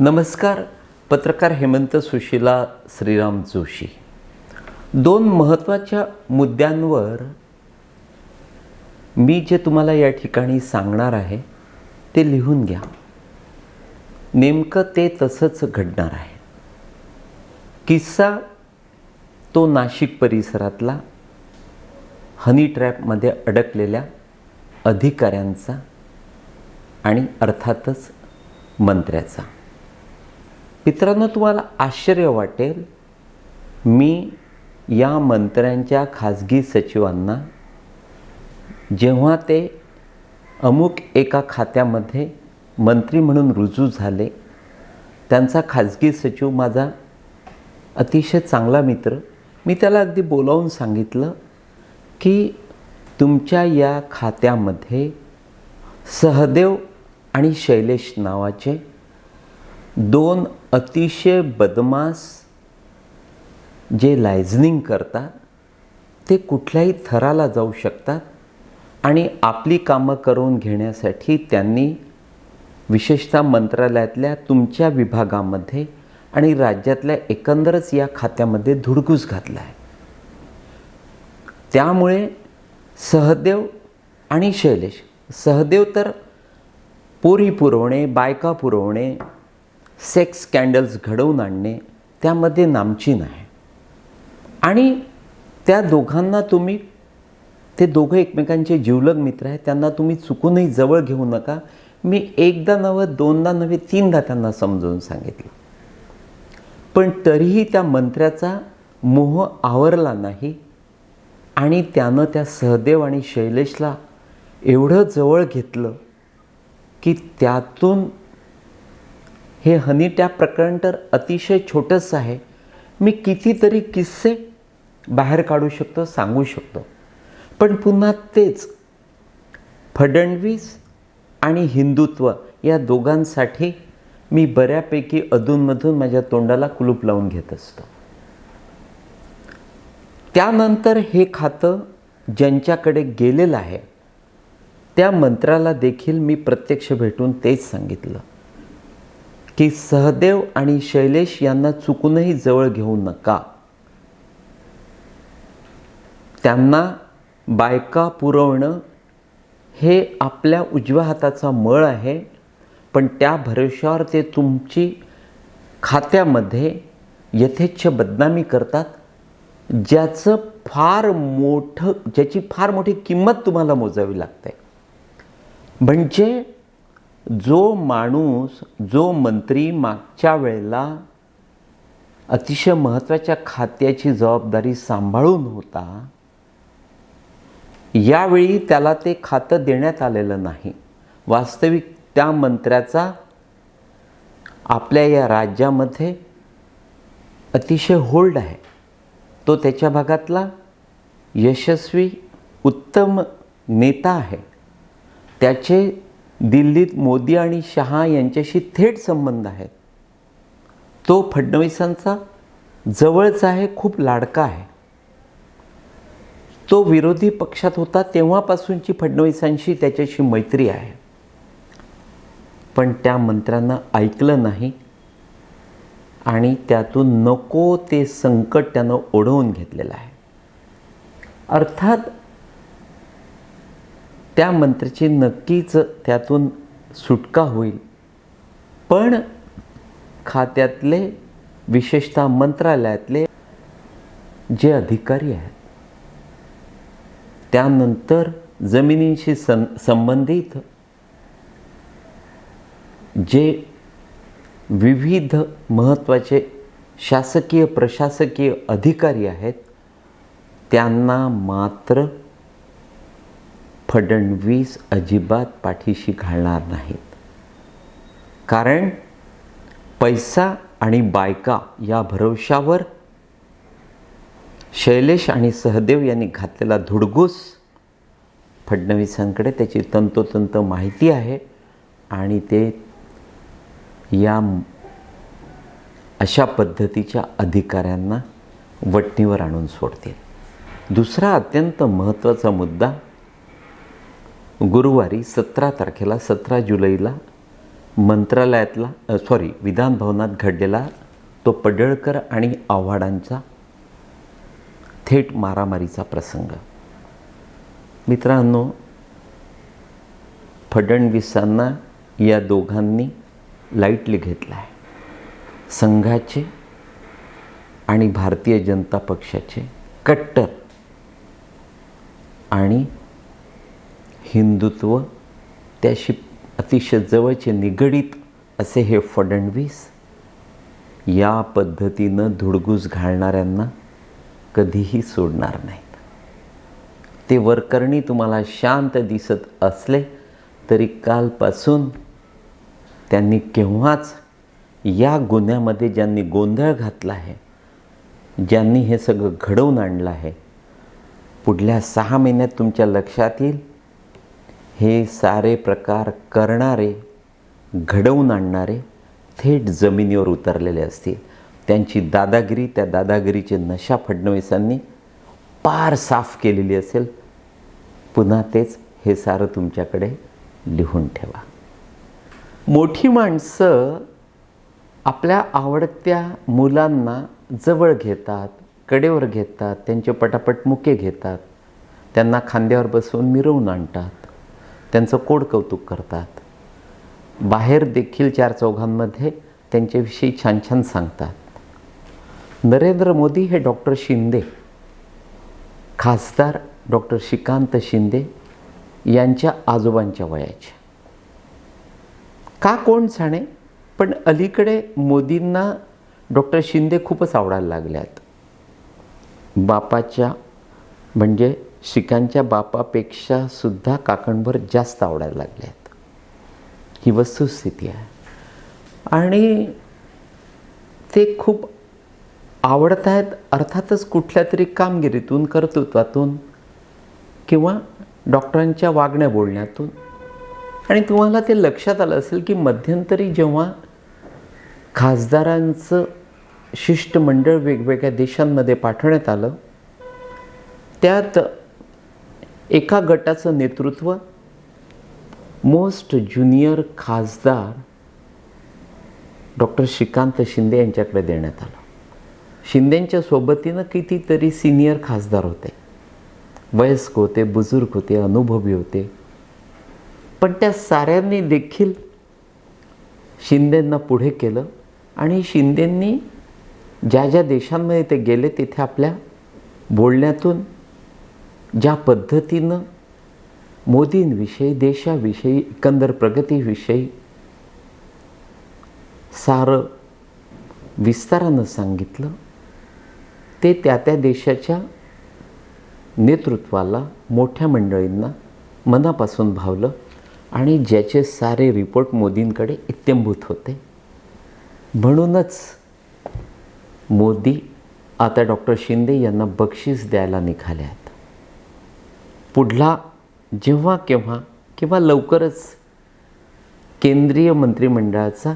नमस्कार पत्रकार हेमंत सुशीला श्रीराम जोशी. दोन महत्त्वाच्या मुद्द्यांवर मी जे तुम्हाला या ठिकाणी सांगणार आहे ते लिहून घ्या. नेमकं ते तसंच घडणार आहे. किस्सा तो नाशिक परिसरातला हनी ट्रॅपमध्ये अडकलेल्या अधिकाऱ्यांचा आणि अर्थातच मंत्र्याचा. मित्रांनो तुम्हाला आश्चर्य वाटेल. मी या मंत्र्यांच्या खाजगी सचिवांना जेव्हा ते अमुक एका खात्यामध्ये मंत्री म्हणून रुजू झाले त्यांचा खाजगी सचिव माझा अतिशय चांगला मित्र मी त्याला अगदी बोलावून सांगितलं की तुमच्या या खात्यामध्ये सहदेव आणि शैलेश नावाचे दोन अतिशय बदमास जे लायझनिंग करतात ते कुठल्याही थराला जाऊ शकतात आणि आपली कामं करून घेण्यासाठी त्यांनी विशेषतः मंत्रालयातल्या तुमच्या विभागामध्ये आणि राज्यातल्या एकंदरच या खात्यामध्ये धुडगूस घातला आहे. त्यामुळे सहदेव आणि शैलेश सहदेव तर पोरी पुरवणे बायका पुरवणे सेक्स स्कॅन्डल्स घडवून आणणे त्यामध्ये नामचीन आहे. आणि त्या दोघांना तुम्ही ते दोघं एकमेकांचे जीवलग मित्र आहेत त्यांना तुम्ही चुकूनही जवळ घेऊ नका. मी एकदा नवं दोनदा नव्हे तीनदा त्यांना समजवून सांगितलं. पण तरीही त्या मंत्र्याचा मोह आवरला नाही आणि त्यानं त्या सहदेव आणि शैलेशला एवढं जवळ घेतलं की त्यातून हे हनी टॅप प्रकरण तर अतिशय छोटंसं आहे. मी कितीतरी किस्से बाहेर काढू शकतो सांगू शकतो. पण पुन्हा तेच फडणवीस आणि हिंदुत्व या दोघांसाठी मी बऱ्यापैकी अधूनमधून माझ्या तोंडाला कुलूप लावून घेत असतो. त्यानंतर हे खातं ज्यांच्याकडे गेलेलं आहे त्या मंत्राला देखील मी प्रत्यक्ष भेटून तेच सांगितलं. की सहदेव आणि शैलेश यांना चुकूनही जवळ घेऊ नका. त्यांना बायका पुरवणं हे आपल्या उजव्या हाताचा मळ आहे पण त्या भरोश्यावर ते तुमची खात्यामध्ये यथेच्छ बदनामी करतात ज्याचं फार मोठं ज्याची फार मोठी किंमत तुम्हाला मोजावी लागते. म्हणजे जो माणूस जो मंत्री मागच्या वेळेला अतिशय महत्त्वाच्या खात्याची जबाबदारी सांभाळून होता यावेळी त्याला ते खातं देण्यात आलेलं नाही. वास्तविक त्या मंत्र्याचा आपल्या या राज्यामध्ये अतिशय होल्ड आहे. तो त्याच्या भागातला यशस्वी उत्तम नेता आहे. त्याचे दिल्लीत मोदी आणि शहा यांच्याशी थेट संबंध आहेत. तो फडणवीसांचा जवळचा आहे खूप लाडका आहे. तो विरोधी पक्षात होता तेव्हापासूनची फडणवीसांशी त्याच्याशी मैत्री आहे. पण त्या मंत्र्यांना ऐकलं नाही आणि त्यातून नको ते संकट त्यानं ओढवून घेतलेलं आहे. अर्थात त्या मंत्र्याची नक्कीच त्यातून सुटका होईल. पण खात्यातले विशेषतः मंत्रालयातले जे अधिकारी आहेत त्यानंतर जमिनींशी सं संबंधित जे विविध महत्त्वाचे शासकीय प्रशासकीय अधिकारी आहेत त्यांना मात्र फडणवीस अजिबात पाठीशी घालणार नाहीत. कारण पैसा आणि बायका या भरवशावर शैलेश आणि सहदेव यांनी घातलेला धुडगूस फडणवीसांकडे त्याची तंतोतंत माहिती आहे आणि ते या अशा पद्धतीच्या अधिकाऱ्यांना वटणीवर आणून सोडतील. दुसरा अत्यंत महत्त्वाचा मुद्दा गुरुवारी सतरा तारखेला सतरा जुलैला मंत्रालयातला सॉरी विधान भवनात घडलेला तो पडळकर आणि आव्हाडांचा थेट मारामारीचा प्रसंग. मित्रांनो फडणवीसांना या दोघांनी लाईटली घेतला आहे संघाचे आणि भारतीय जनता पक्षाचे कट्टर आणि हिंदुत्व त्याशी अतिशय जवळचे निगडीत असे हे फडणवीस या पद्धतीनं धुडगूस घालणाऱ्यांना कधीही सोडणार नाहीत. ते वरकरणी तुम्हाला शांत दिसत असले तरी कालपासून त्यांनी केव्हाच या गुन्ह्यामध्ये ज्यांनी गोंधळ घातला आहे ज्यांनी हे सगळं घडवून आणलं आहे पुढल्या सहा महिन्यात तुमच्या लक्षात येईल हे सारे प्रकार करणारे घडवून आणणारे थेट जमिनीवर उतरलेले असतील. त्यांची दादागिरी त्या दादागिरीचे नशा फडणवीसांनी पार साफ केलेली असेल. पुन्हा तेच हे सारं तुमच्याकडे लिहून ठेवा. मोठी माणसं आपल्या आवडत्या मुलांना जवळ घेतात कडेवर घेतात त्यांचे पटापट मुके घेतात त्यांना खांद्यावर बसवून मिरवून आणतात. त्यांचं कोड कौतुक करतात. बाहेर देखील चार चौघांमध्ये त्यांच्याविषयी छान छान सांगतात. नरेंद्र मोदी हे डॉक्टर शिंदे खासदार डॉक्टर श्रीकांत शिंदे यांच्या आजोबांच्या वयाचे. का कोण जाणे पण अलीकडे मोदींना डॉक्टर शिंदे खूपच आवडायला लागल्यात. बापाच्या म्हणजे श्रीकांतच्या बापापेक्षा सुद्धा काकणभर जास्त आवडायला लागले आहेत. ही वस्तुस्थिती आहे. आणि ते खूप आवडत आहेत अर्थातच कुठल्या तरी कामगिरीतून कर्तृत्वातून किंवा डॉक्टरांच्या वागण्या बोलण्यातून. आणि तुम्हाला ते लक्षात आलं असेल की मध्यंतरी जेव्हा खासदारांचं शिष्टमंडळ वेगवेगळ्या देशांमध्ये पाठवण्यात आलं त्यात एका गटाचं नेतृत्व मोस्ट ज्युनियर खासदार डॉक्टर श्रीकांत शिंदे यांच्याकडे देण्यात आलं. शिंदेंच्या सोबतीनं कितीतरी सिनियर खासदार होते. वयस्क होते बुजुर्ग होते अनुभवी होते. पण त्या साऱ्यांनी देखील शिंदेंना पुढे केलं आणि शिंदेंनी ज्या ज्या देशांमध्ये ते गेले तिथे आपल्या बोलण्यातून ज्या पद्धतीनं मोदींविषयी देशाविषयी एकंदर प्रगतीविषयी सारं विस्तारानं सांगितलं ते त्या त्या देशाच्या नेतृत्वाला मोठ्या मंडळींना मनापासून भावलं आणि ज्याचे सारे रिपोर्ट मोदींकडे इत्यंभूत होते. म्हणूनच मोदी आता डॉक्टर शिंदे यांना बक्षीस द्यायला निघाले आहेत. पुढला जेव्हा केव्हा किंवा लवकरच केंद्रीय मंत्रिमंडळाचा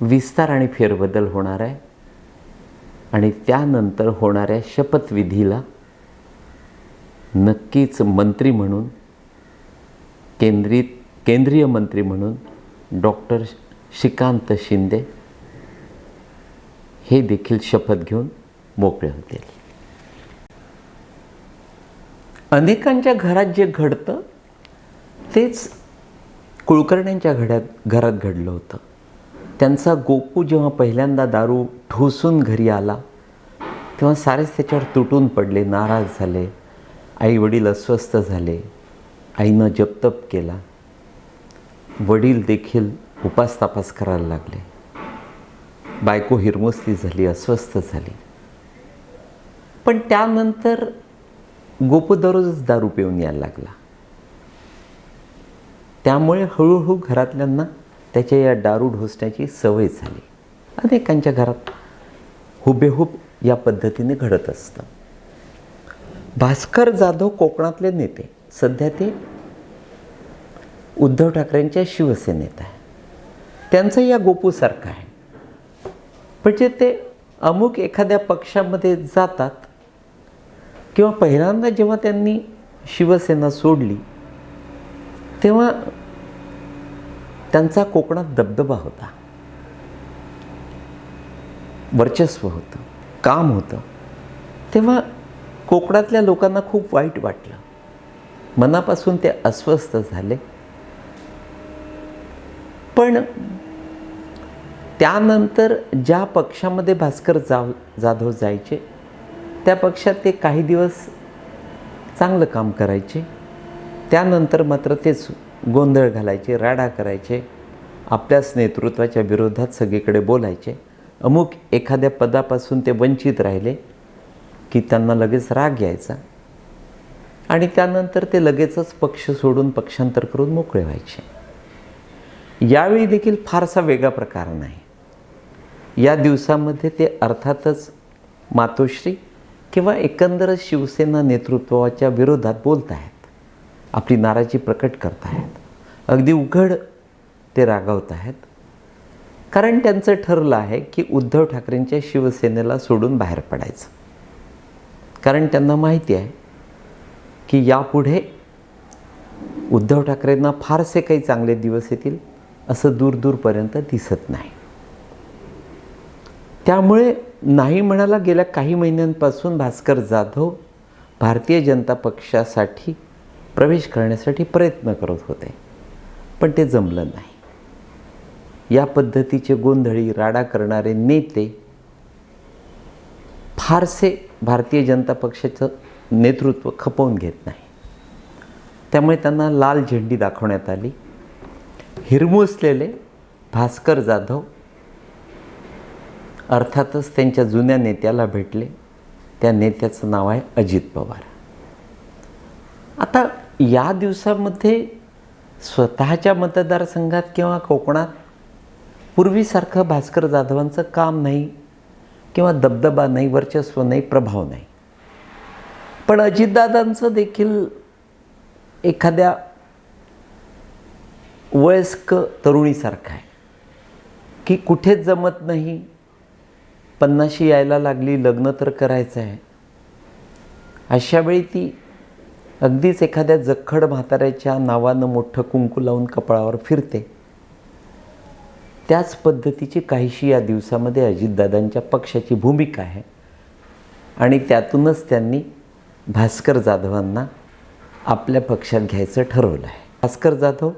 विस्तार आणि फेरबदल होणार आहे आणि त्यानंतर होणाऱ्या शपथविधीला नक्कीच मंत्री म्हणून केंद्रित केंद्रीय मंत्री म्हणून डॉक्टर श्रीकांत शिंदे हे देखील शपथ घेऊन मोकळे होतील. अनेकांच्या घरात जे घडतं तेच कुलकर्ण्यांच्या घड्यात घरात घडलं होतं. त्यांचा गोपू जेव्हा पहिल्यांदा दारू ठोसून घरी आला तेव्हा सारेच त्याच्यावर तुटून पडले नाराज झाले. आई वडील अस्वस्थ झाले. आईनं जपतप केला. वडील देखील उपासतापास करायला लागले. बायको हिरमोसली झाली अस्वस्थ झाली. पण त्यानंतर गोपू दररोजच दारू पिऊन यायला लागला. त्यामुळे हळूहळू घरातल्यांना त्याच्या या दारू ढोसण्याची सवय झाली. अनेकांच्या घरात हुबेहूब या पद्धतीने घडत असतं. भास्कर जाधव कोकणातले नेते. सध्या ते उद्धव ठाकरेंच्या शिवसेनेत आहे. त्यांचं या गोपूसारखं आहे. म्हणजे ते अमुक एखाद्या पक्षामध्ये जातात किंवा पहिल्यांदा जेव्हा त्यांनी शिवसेना सोडली तेव्हा त्यांचा कोकणात दबदबा होता. वर्चस्व होतं काम होतं. तेव्हा कोकणातल्या लोकांना खूप वाईट वाटलं. मनापासून ते अस्वस्थ झाले. पण त्यानंतर ज्या पक्षामध्ये भास्कर जाव जाधव जायचे त्या पक्षात ते काही दिवस चांगलं काम करायचे. त्यानंतर मात्र तेच गोंधळ घालायचे राडा करायचे. आपल्याच नेतृत्वाच्या विरोधात सगळीकडे बोलायचे. अमुक एखाद्या पदापासून ते वंचित राहिले की त्यांना लगेच राग यायचा. आणि त्यानंतर ते लगेचच पक्ष सोडून पक्षांतर करून मोकळे व्हायचे. यावेळी देखील फारसा वेगळा प्रकार नाही. या दिवसामध्ये ते अर्थातच मातोश्री किंवा एकंदर शिवसेना नेतृत्वाच्या विरोधात बोलत आहेत आपली नाराजी प्रकट करत आहेत अगदी उघड ते रागावत आहेत कारण त्यांचं ठरलं आहे की उद्धव ठाकरेंच्या शिवसेनेला सोडून बाहेर पडायचं. कारण त्यांना माहिती आहे की यापुढे उद्धव ठाकरेंना फारसे काही चांगले दिवस येतील असं दूर दूरपर्यंत दिसत नाही. त्यामुळे नाही म्हणाला गेल्या काही महिन्यांपासून भास्कर जाधव भारतीय जनता पक्षासाठी प्रवेश करण्यासाठी प्रयत्न करत होते. पण ते जमलं नाही. या पद्धतीचे गोंधळी राडा करणारे नेते फारसे भारतीय जनता पक्षाचं नेतृत्व खपवून घेत नाही. त्यामुळे त्यांना लाल झेंडी दाखवण्यात आली. हिरमुसलेले भास्कर जाधव अर्थातच त्यांच्या जुन्या नेत्याला भेटले. त्या नेत्याचं नाव आहे अजित पवार. आता या दिवसामध्ये स्वतःच्या मतदारसंघात किंवा कोकणात पूर्वीसारखं भास्कर जाधवांचं काम नाही किंवा दबदबा नाही वर्चस्व नाही प्रभाव नाही. पण अजितदादांचं देखील एखाद्या वयस्क तरुणीसारखं आहे की कुठेच जमत नाही पन्नाशी यायला लागली लग्न तर करायचं आहे अशा वेळी ती अगदीच एखाद्या जखड म्हाताऱ्याच्या नावानं मोठं कुंकू लावून कपाळावर फिरते. त्याच पद्धतीची काहीशी या दिवसामध्ये अजितदादांच्या पक्षाची भूमिका आहे. आणि त्यातूनच त्यांनी भास्कर जाधवांना आपल्या पक्षात घ्यायचं ठरवलं आहे. भास्कर जाधव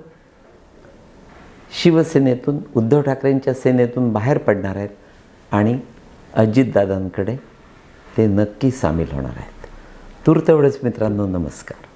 शिवसेनेतून उद्धव ठाकरेंच्या सेनेतून बाहेर पडणार आहेत आणि अजितदादांकडे ते नक्की सामील होणार आहेत. तूर्त तेवढेच मित्रांनो नमस्कार.